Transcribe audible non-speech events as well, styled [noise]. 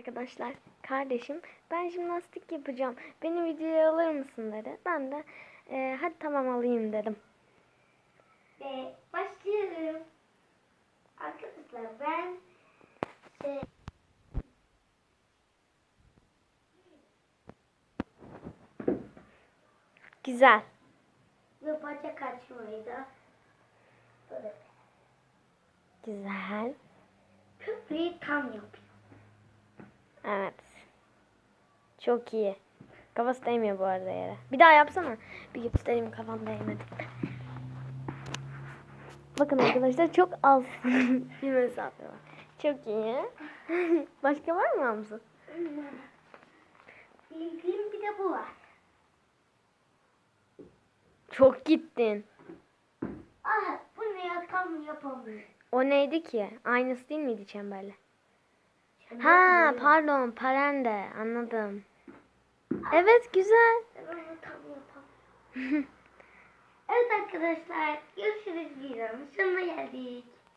Arkadaşlar kardeşim ben jimnastik yapacağım. Beni videoya alır mısın dedi. Ben de "E, hadi tamam alayım dedim. Ve başlıyorum. Arkadaşlar ben şey, Güzel. ve bacak açmayı da böyle Güzel. köprüyü tam yapıyorum. Evet. Çok iyi. Kafası değmiyor bu arada yere. Bir daha yapsana. Bir göstereyim kafam değmedi. Bakın arkadaşlar çok az [laughs] bir mesafe var. Çok iyi. [laughs] Başka var mı Hamza? Bildiğim bir de bu var. Çok gittin. Ah bu ne ya tam yapamıyorum. O neydi ki? Aynısı değil miydi çemberle? Ha pardon parende anladım. Evet güzel. [laughs] Evet arkadaşlar görüşürüz videonun sonuna geldik.